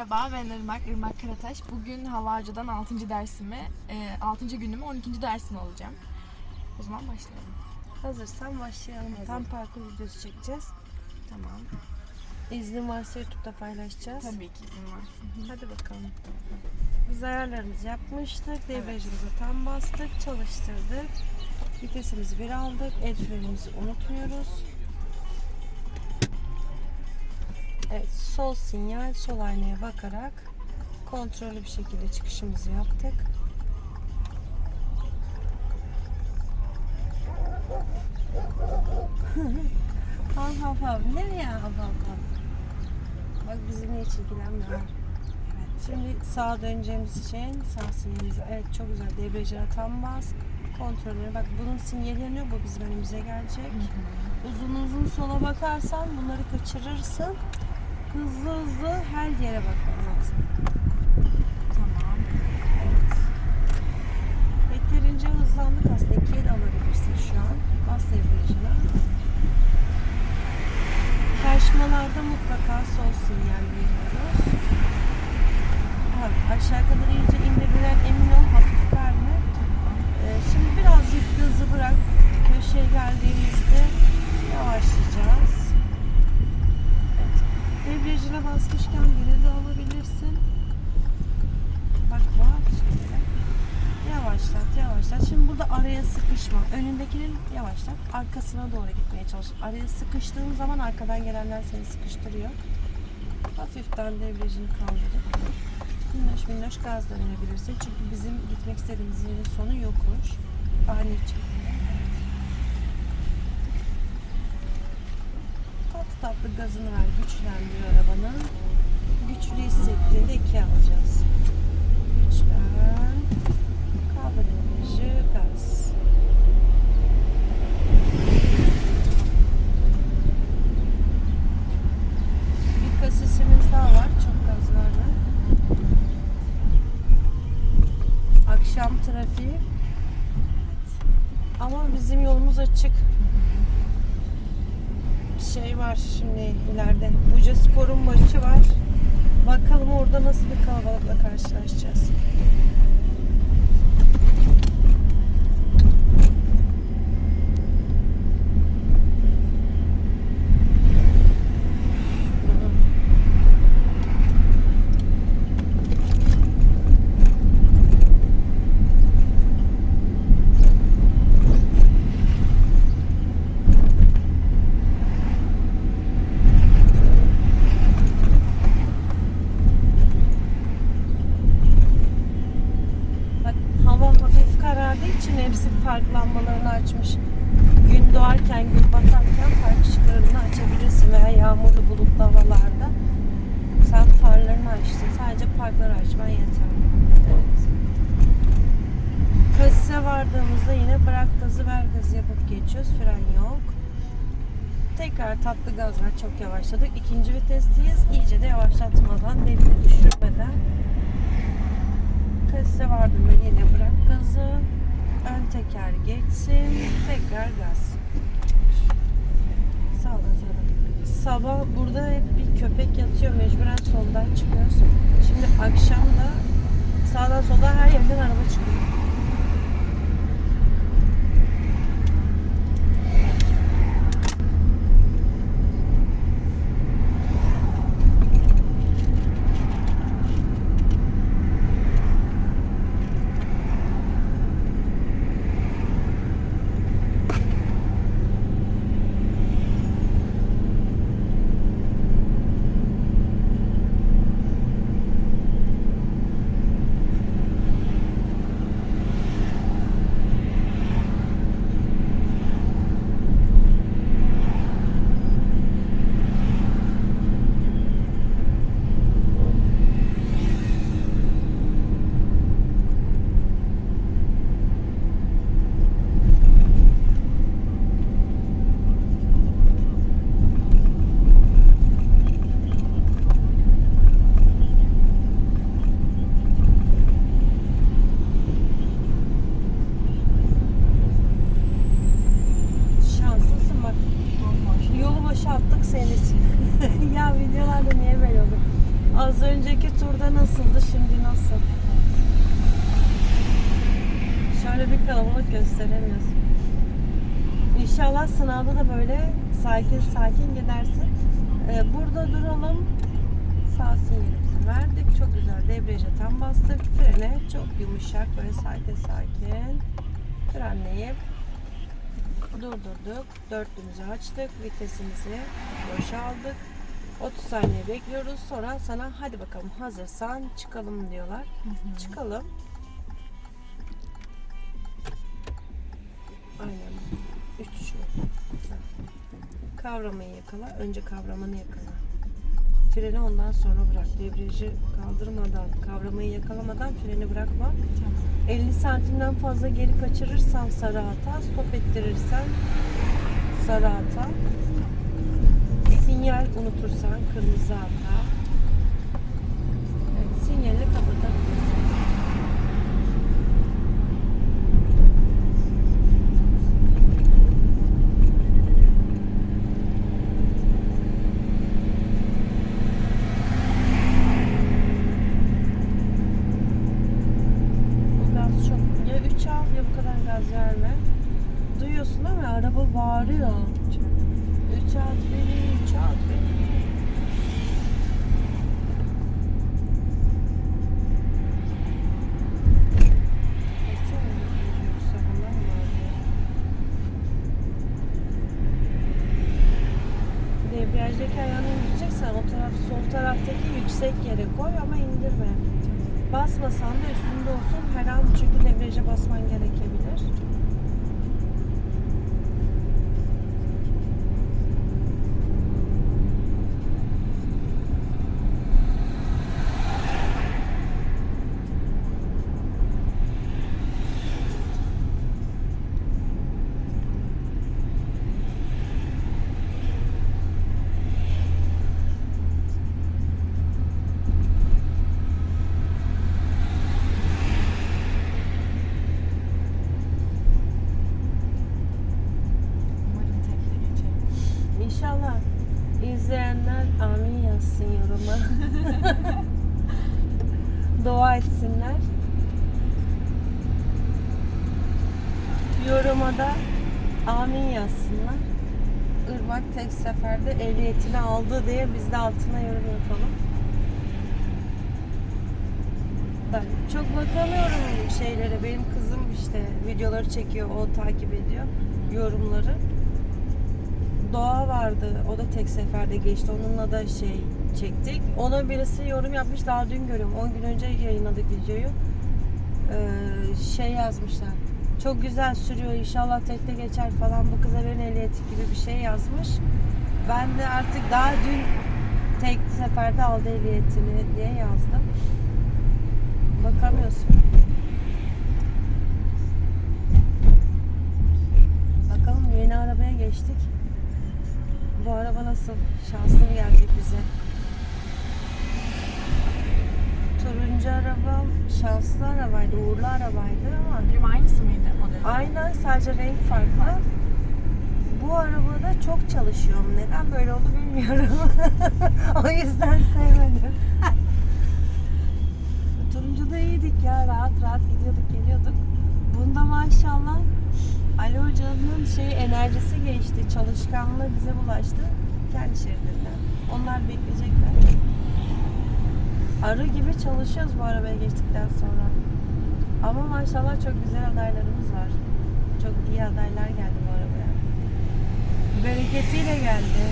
Merhaba ben Irmak, Irmak Karataş. Bugün Havacı'dan 6. dersimi, e, 6. günümü 12. dersimi alacağım. O zaman başlayalım. Hazırsan başlayalım. Tam parkur videosu çekeceğiz. Tamam. İznin varsa YouTube'da paylaşacağız. Tabii ki izin var. Hadi bakalım. Biz ayarlarımızı yapmıştık. Debriyajımıza tam bastık. Çalıştırdık. Vitesimizi bir aldık. El frenimizi unutmuyoruz. Evet, sol sinyal, sol aynaya bakarak kontrollü bir şekilde çıkışımızı yaptık. Hav hav hav. Nereye hav hav hav? Bak bizimle hiç ilgilenmiyor. Evet. Şimdi sağa döneceğimiz için sağ sinyalimizi evet çok güzel debriyajına tam bas. Kontrolüne bak bunun sinyali yanıyor bu bizim önümüze gelecek. Uzun uzun sola bakarsan bunları kaçırırsın. Hızlı hızlı her yere bakman lazım. Tamam. Evet. Yeterince hızlandık aslında. İkiye de alabilirsin şu an. Bas debriyajına. Karşımalarda mutlaka sol sinyal veriyoruz. Aşağı kadar iyice indirdiler. Emin ol hafif verme. Ee, şimdi birazcık hızı bırak. Köşeye geldiğimizde yavaşlayacağız. Debriyajına basmışken geri de alabilirsin. Bakma. Şöyle. Yavaşlat, yavaşlat. Şimdi burada araya sıkışma. Önündekinin yavaşlat. Arkasına doğru gitmeye çalış. Araya sıkıştığın zaman arkadan gelenler seni sıkıştırıyor. Hafiften debriyajını kaldırıp minnoş minnoş gazla verebilirsin. Çünkü bizim gitmek istediğimiz yerin sonu yokmuş. Ani çekimde. Tatlı gazını ver. Güçlendir arabanın. Güçlü hissettiğinde ikiye alacağız. Güçlen. Enerji, gaz. Bir kasisimiz daha var. Çok gaz verme. Akşam trafiği. Ama bizim yolumuz açık. Şey var şimdi ileride. Buca Spor'un maçı var. Bakalım orada nasıl bir kalabalıkla karşılaşacağız. Bak hava hafif karardığı için hepsi park lambalarını açmış. Gün doğarken, gün batarken park ışıklarını açabilirsin veya yağmurlu bulutlu havalarda. Sen farlarını açtın. Sadece parkları açman yeterli. Evet. Kasise vardığımızda yine bırak gazı ver gazı yapıp geçiyoruz. Fren yok. Tekrar tatlı gaz ver. Çok yavaşladık. İkinci vitesteyiz. İyice de yavaşlatmadan, devini düşürmeden Kasise vardım ben yine bırak gazı. Ön teker geçsin. Tekrar gaz. Sağ ol canım. Sabah burada hep bir köpek yatıyor. Mecburen soldan çıkıyoruz. Şimdi akşam da sağdan soldan her yerden araba çıkıyor. Bastık. Frene çok yumuşak. Böyle sakin sakin. Frenleyip durdurduk. Dörtlümüzü açtık. Vitesimizi boşaldık. 30 saniye bekliyoruz. Sonra sana hadi bakalım hazırsan çıkalım diyorlar. Çıkalım. Aynen. 3 Kavramayı yakala. Önce kavramanı yakala. Freni ondan sonra bırak. Debriyajı kaldırmadan, kavramayı yakalamadan freni bırakma. Tamam. 50 santimden fazla geri kaçırırsan sarı hata, stop ettirirsen sarı hata. Sinyal unutursan kırmızı hata. Evet, sinyali kapatabilirsin. Bu gaz çok. Ya 3 al ya bu kadar gaz verme. Duyuyorsun ama araba bağırıyor. 3 at beni, 3 at beni. Debriyajdaki ayağını indireceksen o taraf sol taraftaki yüksek yere koy ama indirme. Basmasan da üstünde olsun. Her an çünkü debriyaja basman gerekebilir. Etsinler. Yoruma da amin yazsınlar. Irmak tek seferde ehliyetini aldı diye biz de altına yorum yapalım. Ben çok bakamıyorum şeylere. Benim kızım işte videoları çekiyor, o takip ediyor yorumları. Doğa vardı. O da tek seferde geçti. Onunla da şey çektik. Ona birisi yorum yapmış. Daha dün görüyorum. 10 gün önce yayınladık videoyu. Ee, şey yazmışlar. Çok güzel sürüyor. İnşallah tekte geçer falan. Bu kıza verin ehliyeti gibi bir şey yazmış. Ben de artık daha dün tek seferde aldı ehliyetini diye yazdım. Bakamıyorsun. Bakalım yeni arabaya geçtik. Bu araba nasıl? Şanslı mı gelecek bize? Turuncu arabam şanslı arabaydı, uğurlu arabaydı ama Benim aynısı mıydı modeli? aynen sadece renk farklı. Bu arabada çok çalışıyorum. Neden böyle oldu bilmiyorum. o yüzden sevmedim. Turuncuda iyiydik ya. Rahat rahat gidiyorduk geliyorduk. Bunda maşallah Ali Hoca'nın şey enerjisi geçti. Çalışkanlığı bize bulaştı. Kendi şeridinden. Onlar bekleyecekler. Arı gibi çalışıyoruz bu arabaya geçtikten sonra. Ama maşallah çok güzel adaylarımız var. Çok iyi adaylar geldi bu arabaya. Bereketiyle geldi.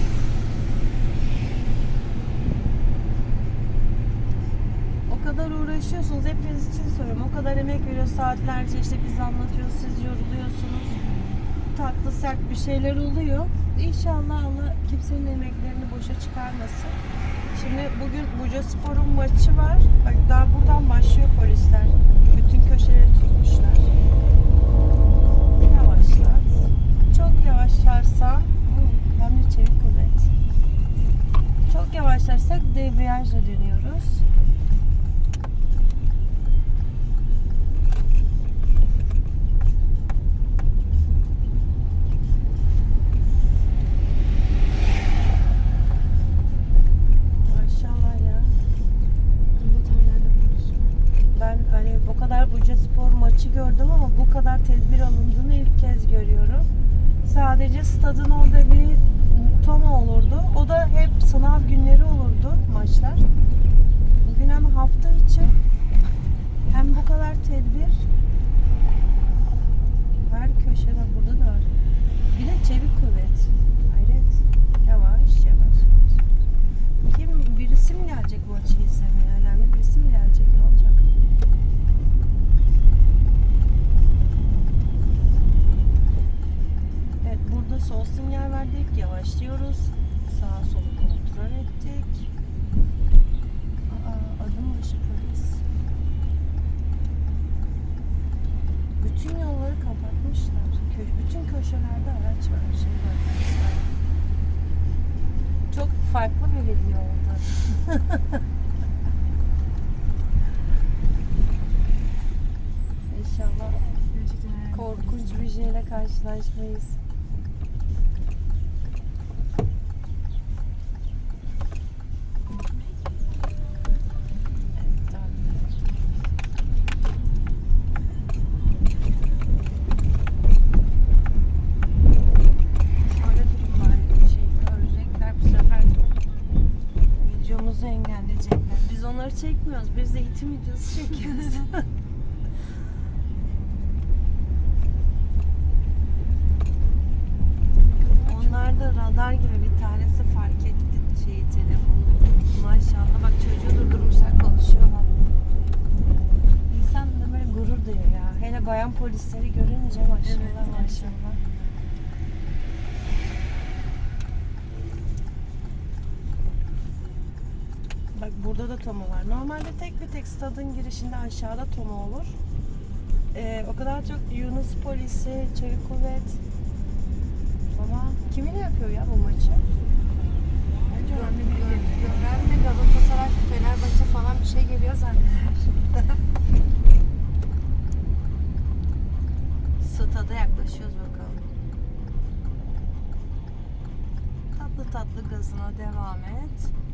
O kadar uğraşıyorsunuz. Hepiniz için söylüyorum. O kadar emek veriyor saatlerce işte biz anlatıyoruz. Siz yoruluyorsunuz. Tatlı sert bir şeyler oluyor. İnşallah Allah kimsenin emeklerini boşa çıkarmasın. Şimdi bugün Buca Spor'un maçı var. Bak daha buradan başlıyor polisler. Bütün köşeleri tutmuşlar. Yavaşlat. Çok yavaşlarsa hem de çevik kuvvet. Çok yavaşlarsak debriyajla dönüyoruz. Maşallah ya. Millet kadar Buca Spor maçı gördüm ama bu kadar tedbir alındığını ilk kez görüyorum. Sadece stadın orada bir toma olurdu. O da hep sınav günleri olurdu maçlar. Bugün hem hafta içi hem bu kadar tedbir. Her köşede burada da var. Bir de çevik kuvvet. Hayret. Yavaş yavaş. Kim birisi mi gelecek maçı izlemeye? Önemli birisi mi gelecek? Ne olacak? Evet burada sol sinyal verdik. Yavaşlıyoruz. Sağa solu kontrol ettik. Aa, adım başı polis. Bütün yolları kapatmışlar. Kö- bütün köşelerde araç var. Şey var. Çok farklı bir video oldu. İnşallah korkunç bir şeyle karşılaşmayız. Evet, tamam. Şöyle durayım bari şey görecekler bu sefer videomuzu engelleyecekler. Biz onları çekmiyoruz. Biz eğitim videosu çekiyoruz. Onlar da radar gibi bir tanesi fark etti şeyi telefonu. Maşallah bak çocuğu durdurmuşlar konuşuyorlar. İnsan da böyle gurur duyuyor ya. Hele bayan polisleri görünce maşallah Evet, maşallah. Bak burada da tomo var. Normalde tek bir tek stadın girişinde aşağıda tomo olur. Ee, o kadar çok Yunus polisi, çevik kuvvet, ama kiminle yapıyor ya bu maçı? Bence biri geliyor. Gören de Galatasaray, Fenerbahçe falan bir şey geliyor zanneder. Stada yaklaşıyoruz bakalım. Tatlı tatlı gazına devam et.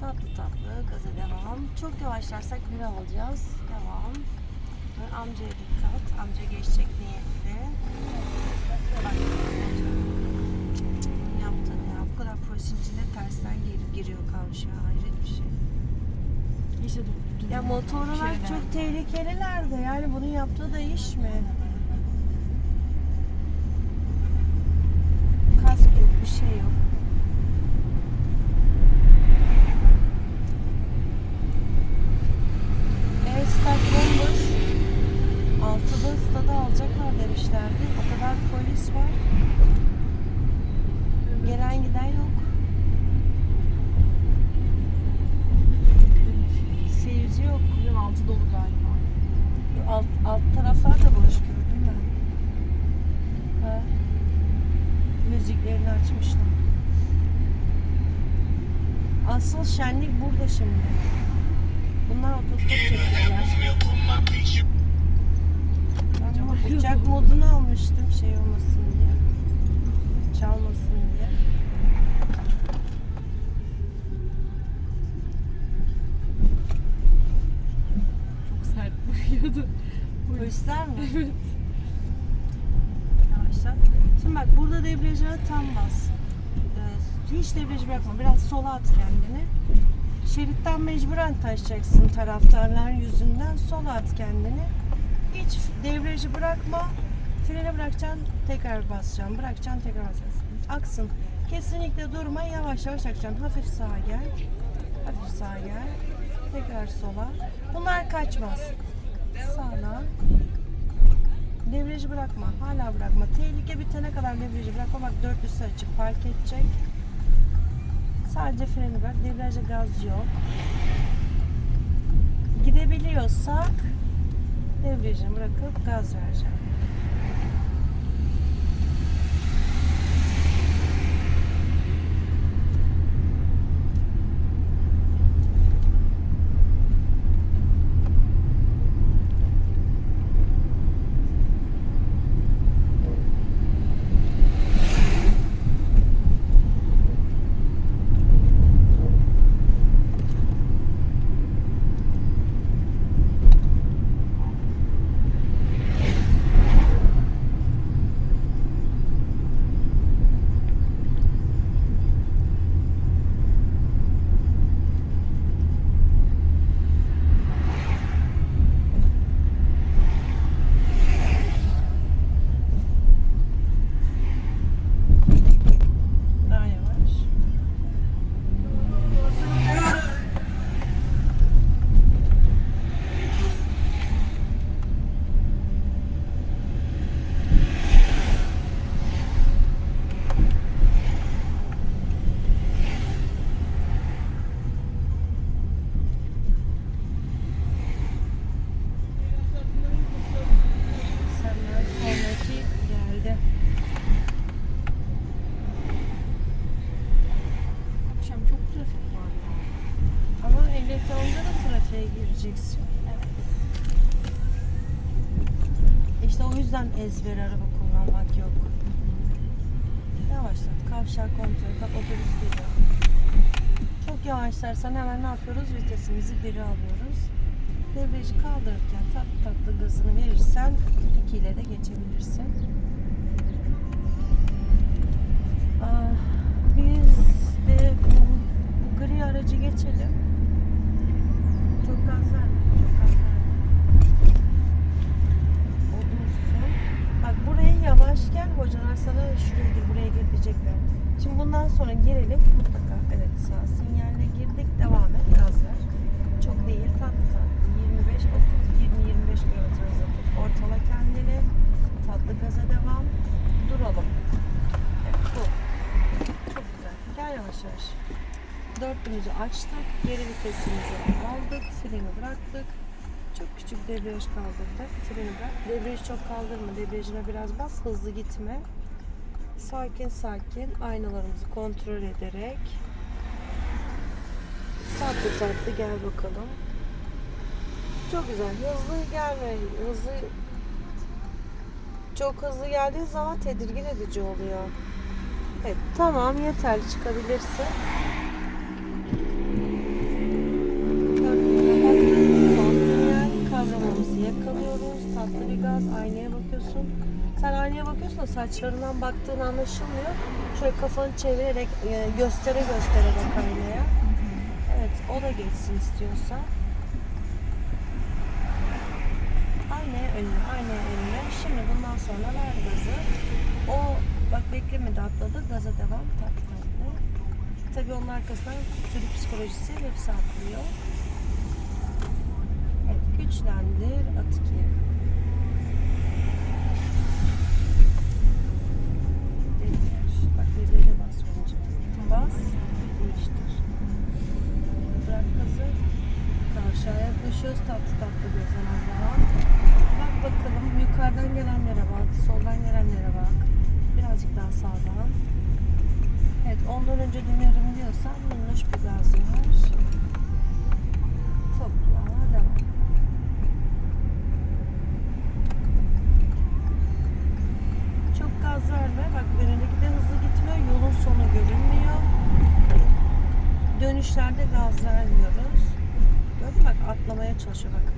Tatlı tatlı gaza devam. Çok yavaşlarsak bir alacağız. Devam. Amcaya dikkat. Amca geçecek niyetli. Bak. Ne yaptın ya? Bu kadar polisin içinde tersten gir- giriyor kavşağa. Hayret bir şey. İşte dur, Ya motorlar çok tehlikeliler de. Yani bunu yaptığı da iş mi? Kask yok, bir şey yok. E stat bomboş. Altıda stadı alacaklar demişlerdi. O kadar polis var. Gelen giden yok. Seyirci yok. Bugün altı dolu galiba. Alt, alt taraflar da boş gördüm ben. Ha. Müziklerini açmışlar. Asıl şenlik burada şimdi. Bunlar otostop çekiyorlar. Ben uçak almıştım şey olmasın diye. Çalmasın diye. Çok sert bakıyordu. Polisler mi? Evet. Yavaşlat. Şimdi bak burada debriyaja tam bas. Ee, hiç debriyaj bırakma. Biraz sola at kendini. Şeritten mecburen taşacaksın taraftarlar yüzünden. Sola at kendini. Hiç debriyajı bırakma. Freni bırakacaksın, tekrar basacaksın. Bırakacaksın, tekrar basacaksın. Aksın. Kesinlikle durma. Yavaş yavaş akacaksın. Hafif sağa gel. Hafif sağa gel. Tekrar sola. Bunlar kaçmaz. Sağdan. Devreci bırakma. Hala bırakma. Tehlike bitene kadar devreci bırakma. Bak dörtlüsü açık. Park edecek. Sadece freni bırak. Devrece gaz yok. Gidebiliyorsak devreci bırakıp gaz vereceğim. Ezber araba kullanmak yok. Yavaşlat. Kavşak kontrol. Bak otobüs geliyor. Çok yavaşlarsan hemen ne yapıyoruz? Vitesimizi biri alıyoruz. Debriyajı kaldırırken tatlı tatlı gazını verirsen 2 ile de geçebilirsin. Ah, biz de bu, bu gri aracı geçelim. Çok gaz verme. Çok gaz verme. O dursun. Bak buraya yavaş gel. Hocalar sana şuraya gir, buraya gir diyecekler. Şimdi bundan sonra girelim. Mutlaka evet sağ sinyaline girdik. Devam et. Gaz ver. Çok değil. Tatlı tatlı. 25, 30, 20, 25 kilometre hızla tut. Ortala kendini. Tatlı gaza devam. Duralım. Evet bu. Çok güzel. Gel yavaş yavaş. Dörtlümüzü açtık. Geri vitesimizi aldık. Freni bıraktık. Çok küçük debriyaj kaldırdık. Freni bırak. Debriyajı çok kaldırma. Debriyajına biraz bas. Hızlı gitme. Sakin sakin aynalarımızı kontrol ederek tatlı tatlı gel bakalım. Çok güzel. Hızlı gelme. Hızlı çok hızlı geldiği zaman tedirgin edici oluyor. Evet, tamam yeterli çıkabilirsin. Kavramamızı yakalıyoruz. Tatlı bir gaz. Aynaya bakıyorsun. Sen aynaya bakıyorsun da saçlarından baktığın anlaşılmıyor. Şöyle kafanı çevirerek, e, göstere göstere bak aynaya. Evet, o da geçsin istiyorsa. Aynaya önüne, aynaya önüne. Şimdi bundan sonra ver gazı. O bak beklemedi atladı. Gaza devam. Tatlı tatlı. Tabii onun arkasından sürü psikolojisi hepsi atlıyor. Evet, güçlendir, at ikiye. Debriyaj. Bak debriyaja bas önce. Bas, değiştir. Bırak gazı. Kavşağa yaklaşıyoruz. Tatlı tatlı gözden Allah'a. Bak bakalım yukarıdan gelenlere bak, soldan gelenlere bak. Birazcık daha sağdan. Evet, ondan önce dönerim diyorsan minnoş bir gaz ver. Topla, devam. Çok gaz verme. Bak önündeki gitmiyor. Yolun sonu görünmüyor. Dönüşlerde gaz vermiyoruz. Gördün? Bak atlamaya çalışıyor bak.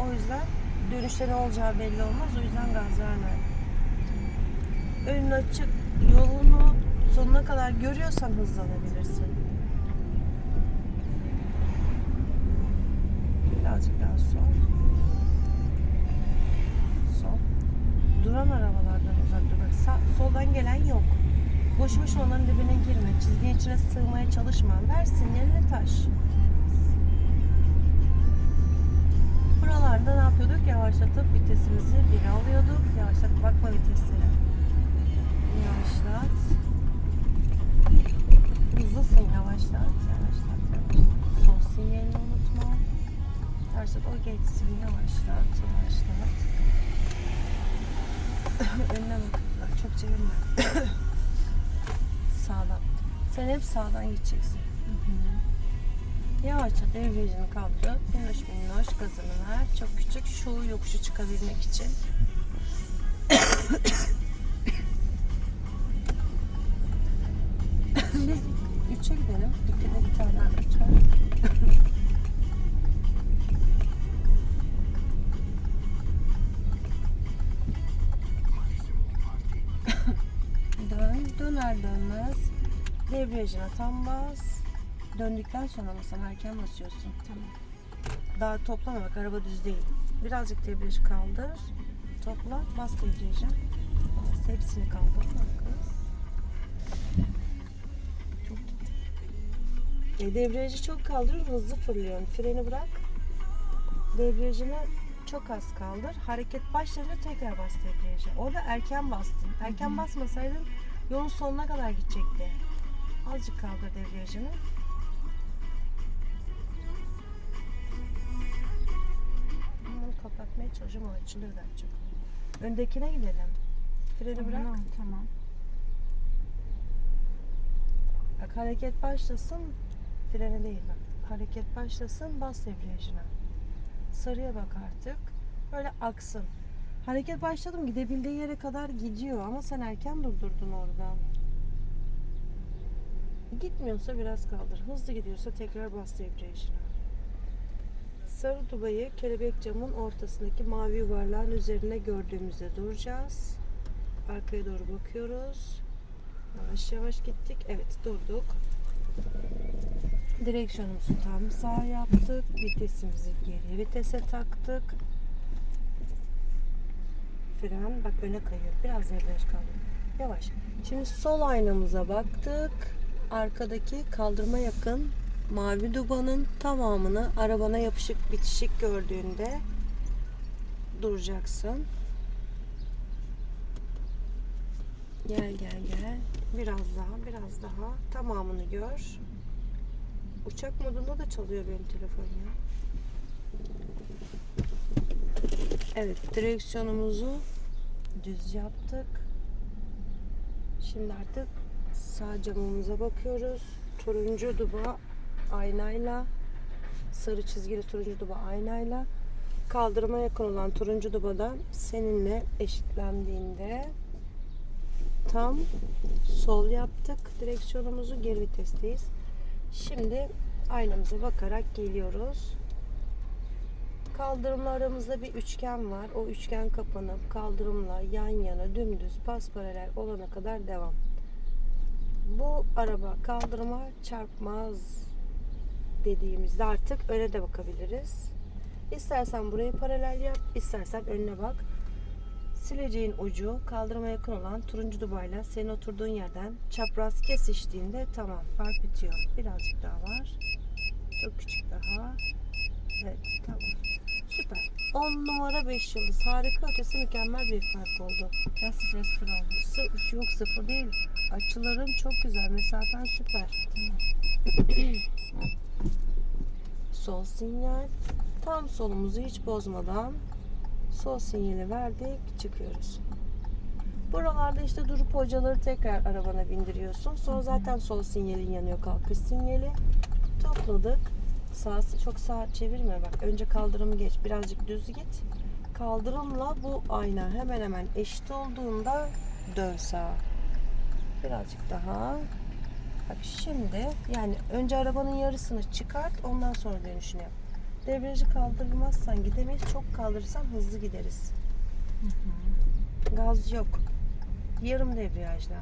O yüzden dönüşte ne olacağı belli olmaz. O yüzden gaz verme. Önün açık. Yolunu sonuna kadar görüyorsan hızlanabilirsin. Birazcık daha. Sol. Arabalardan uzak dur. Bak sağ, soldan gelen yok. Boş boş onların dibine girme. Çizginin içine sığmaya çalışma. Ver sinyalini taş. Buralarda ne yapıyorduk? Yavaşlatıp vitesimizi bir alıyorduk. Yavaşlat. Bakma viteslere. Yavaşlat. Hızlısın. Yavaşlat. Yavaşlat. Yavaşlat. Sol sinyalini unutma. Yavaşlat. O geçsin. Yavaşlat. Yavaşlat. Önüne bak. Bak çok çevirme. sağdan. Sen hep sağdan gideceksin. Yavaşça devriyajını kaldır. Minnoş minnoş gazını ver. Çok küçük şu yokuşu çıkabilmek için. Biz üçe gidelim. İkide bir tane araç var. Debriyajına tam bas. Döndükten sonra mı sen erken basıyorsun? Tamam. Daha toplama bak araba düz değil. Birazcık debriyajı kaldır. Topla, bas debriyaja. Bas, hepsini kaldır. E, debriyajı çok kaldırıyorsun, hızlı fırlıyorsun. Freni bırak. Debriyajını çok az kaldır. Hareket başlayınca tekrar bas debriyaja. Orada erken bastın. Erken basmasaydın yolun sonuna kadar gidecekti. Azıcık kaldır debriyajını. Bunu kapatmaya ama açılıyor daha çok. Öndekine gidelim. Freni bırak. Tamam, tamam. Bak hareket başlasın. Frene değil bak. Hareket başlasın bas debriyajına. Sarıya bak artık. Böyle aksın. Hareket başladım gidebildiği yere kadar gidiyor ama sen erken durdurdun oradan. Gitmiyorsa biraz kaldır. Hızlı gidiyorsa tekrar bas debriyajına. Sarı dubayı kelebek camın ortasındaki mavi yuvarlağın üzerine gördüğümüzde duracağız. Arkaya doğru bakıyoruz. Yavaş yavaş gittik. Evet durduk. Direksiyonumuzu tam sağ yaptık. Vitesimizi geri vitese taktık. Fren bak öne kayıyor. Biraz debriyaj kaldı. Yavaş. Şimdi sol aynamıza baktık. Arkadaki kaldırma yakın mavi dubanın tamamını arabana yapışık bitişik gördüğünde duracaksın. Gel gel gel. Biraz daha, biraz daha. Tamamını gör. Uçak modunda da çalıyor benim telefon ya. Evet, direksiyonumuzu düz yaptık. Şimdi artık sağ camımıza bakıyoruz. Turuncu duba aynayla, sarı çizgili turuncu duba aynayla kaldırıma yakın olan turuncu dubadan seninle eşitlendiğinde tam sol yaptık. Direksiyonumuzu geri vitesteyiz. Şimdi aynamıza bakarak geliyoruz. Kaldırımla aramızda bir üçgen var. O üçgen kapanıp kaldırımla yan yana dümdüz pas paralel olana kadar devam. Bu araba kaldırıma çarpmaz dediğimizde artık öne de bakabiliriz. İstersen burayı paralel yap, istersen önüne bak. Sileceğin ucu kaldırıma yakın olan turuncu dubayla senin oturduğun yerden çapraz kesiştiğinde tamam fark bitiyor. Birazcık daha var. Çok küçük daha. Evet tamam. Süper. 10 numara 5 yıldız. Harika ötesi mükemmel bir fark oldu. Ben sıfıra sıfır oldu. Sı- yok sıfır değil. Açıların çok güzel. Mesafen süper. Sol sinyal. Tam solumuzu hiç bozmadan sol sinyali verdik. Çıkıyoruz. Buralarda işte durup hocaları tekrar arabana bindiriyorsun. Sonra zaten sol sinyalin yanıyor kalkış sinyali. Topladık. Sağ, çok sağ çevirme bak. Önce kaldırımı geç. Birazcık düz git. Kaldırımla bu ayna hemen hemen eşit olduğunda dön sağa. Birazcık daha. Bak şimdi yani önce arabanın yarısını çıkart ondan sonra dönüşünü yap. Debriyajı kaldırmazsan gidemeyiz. Çok kaldırırsan hızlı gideriz. Gaz yok. Yarım debriyajla.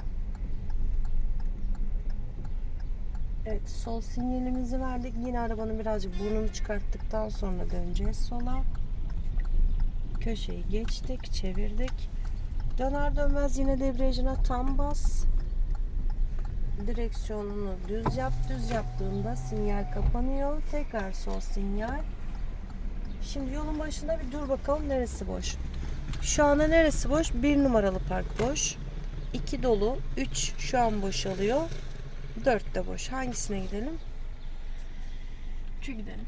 Evet sol sinyalimizi verdik. Yine arabanın birazcık burnunu çıkarttıktan sonra döneceğiz sola. Köşeyi geçtik, çevirdik. Döner dönmez yine debriyajına tam bas. Direksiyonunu düz yap. Düz yaptığında sinyal kapanıyor. Tekrar sol sinyal. Şimdi yolun başında bir dur bakalım neresi boş. Şu anda neresi boş? Bir numaralı park boş. 2 dolu. 3 şu an boşalıyor. 4 de boş. Hangisine gidelim? Şu gidelim.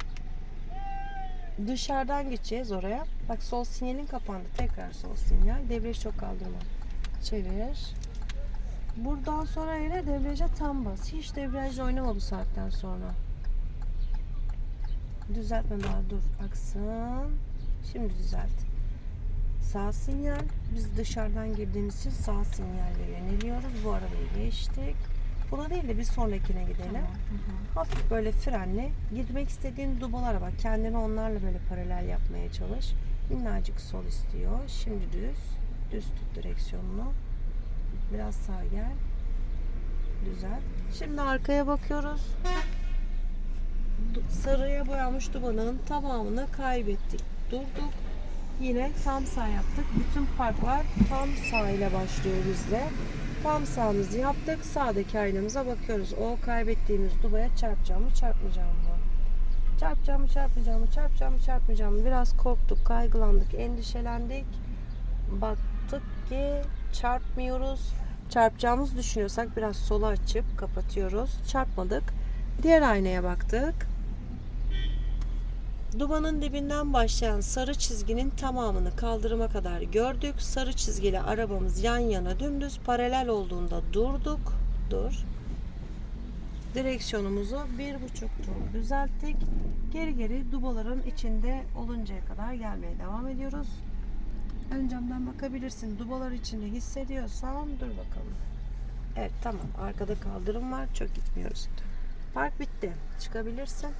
Dışarıdan geçeceğiz oraya. Bak sol sinyalin kapandı. Tekrar sol sinyal. Debriyaj çok kaldırma. Çevir. Buradan sonra yine debriyaja tam bas. Hiç debriyajla oynama bu saatten sonra. Düzeltme daha dur. Aksın. Şimdi düzelt. Sağ sinyal. Biz dışarıdan girdiğimiz için sağ sinyalle yöneliyoruz. Bu arabayı geçtik. Buna değil de bir sonrakine gidelim. Tamam. Hı hı. Hafif böyle frenle girmek istediğin dubalara bak. Kendini onlarla böyle paralel yapmaya çalış. Minnacık sol istiyor. Şimdi düz. Düz tut direksiyonunu. Biraz sağa gel. Güzel. Şimdi arkaya bakıyoruz. Sarıya boyanmış dubanın tamamını kaybettik. Durduk. Yine tam sağ yaptık. Bütün parklar tam sağ ile başlıyor bizde. Tam sağımızı yaptık. Sağdaki aynamıza bakıyoruz. O kaybettiğimiz dubaya çarpacağım mı çarpmayacağım mı? Çarpacağım mı çarpmayacağım mı? Çarpacağım mı çarpmayacağım mı? Biraz korktuk, kaygılandık, endişelendik. Baktık ki çarpmıyoruz. Çarpacağımızı düşünüyorsak biraz sola açıp kapatıyoruz. Çarpmadık. Diğer aynaya baktık. Dubanın dibinden başlayan sarı çizginin tamamını kaldırıma kadar gördük. Sarı çizgiyle arabamız yan yana dümdüz paralel olduğunda durduk. Dur. Direksiyonumuzu bir buçuk tur düzelttik. Geri geri dubaların içinde oluncaya kadar gelmeye devam ediyoruz. Ön camdan bakabilirsin. Dubalar içinde hissediyorsan dur bakalım. Evet tamam. Arkada kaldırım var. Çok gitmiyoruz. Park bitti. Çıkabilirsin.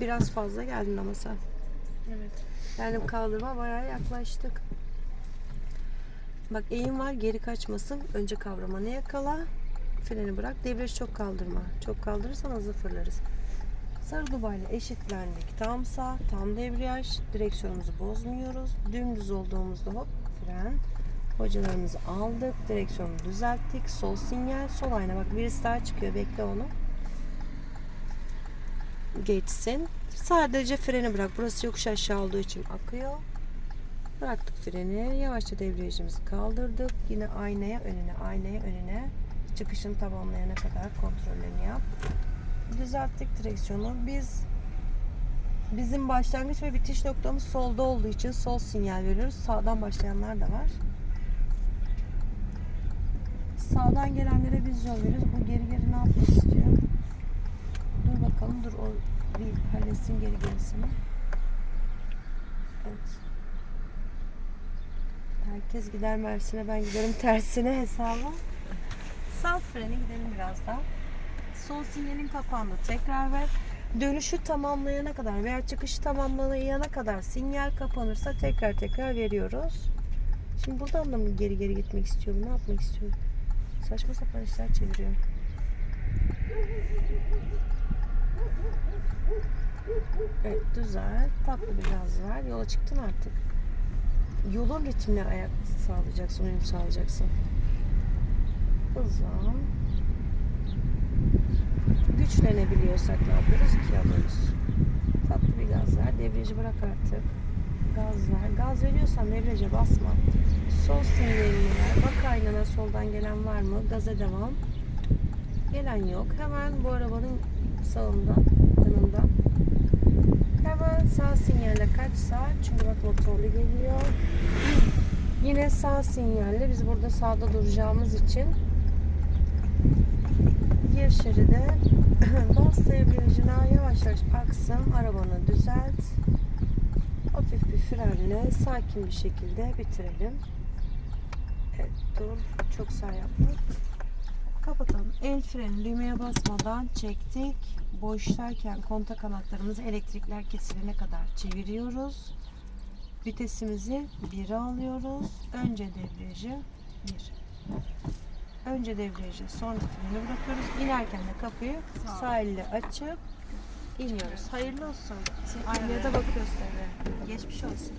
Biraz fazla geldin ama sen. Evet. Yani kaldırıma bayağı yaklaştık. Bak eğim var geri kaçmasın. Önce kavramanı yakala. Freni bırak. Debriyajı çok kaldırma. Çok kaldırırsan hızlı fırlarız. Sarı dubayla eşitlendik. Tam sağ, tam debriyaj. Direksiyonumuzu bozmuyoruz. Dümdüz olduğumuzda hop fren. Hocalarımızı aldık. Direksiyonu düzelttik. Sol sinyal, sol ayna. Bak birisi daha çıkıyor. Bekle onu. Geçsin. Sadece freni bırak. Burası yokuş aşağı olduğu için akıyor. Bıraktık freni. Yavaşça debriyajımızı kaldırdık. Yine aynaya önüne, aynaya önüne. Çıkışını tamamlayana kadar kontrollerini yap. Düzelttik direksiyonu. Biz bizim başlangıç ve bitiş noktamız solda olduğu için sol sinyal veriyoruz. Sağdan başlayanlar da var. Sağdan gelenlere biz yol veriyoruz. Bu geri geri ne yapmak istiyor? Dur bakalım dur o bir halletsin geri gerisini. Evet. Herkes gider Mersin'e ben giderim tersine hesaba. Sağ freni gidelim biraz daha. Sol sinyalin kapandı. Tekrar ver. Dönüşü tamamlayana kadar veya çıkışı tamamlayana kadar sinyal kapanırsa tekrar tekrar veriyoruz. Şimdi buradan da mı geri geri gitmek istiyorum? Ne yapmak istiyorum? Saçma sapan işler çeviriyorum. Evet güzel. Tatlı bir gaz ver. Yola çıktın artık. Yolun ritmine ayak sağlayacaksın, uyum sağlayacaksın. Hızlan. Güçlenebiliyorsak ne yapıyoruz? İki alıyoruz. Tatlı bir gaz ver. Debriyajı bırak artık. Gaz ver. Gaz veriyorsan debriyaja basma. Sol sinyalini ver. Bak aynana soldan gelen var mı? Gaza devam. Gelen yok. Hemen bu arabanın sağından, yanından. Hemen sağ sinyalle kaç saat? Çünkü bak motorlu geliyor. Yine sağ sinyalle biz burada sağda duracağımız için gir şeride bas debriyajına yavaş yavaş aksın arabanı düzelt. Hafif bir frenle sakin bir şekilde bitirelim. Evet dur çok sağ yapma. Kapatalım. El freni düğmeye basmadan çektik. Boştayken kontak kanatlarımızı elektrikler kesilene kadar çeviriyoruz. Vitesimizi 1'e alıyoruz. Önce debriyajı 1 Önce debriyajı, sonra freni bırakıyoruz. İnerken de kapıyı Sağ elle açıp iniyoruz. Hayırlı olsun. Aynaya da bakıyoruz tabii. Geçmiş olsun.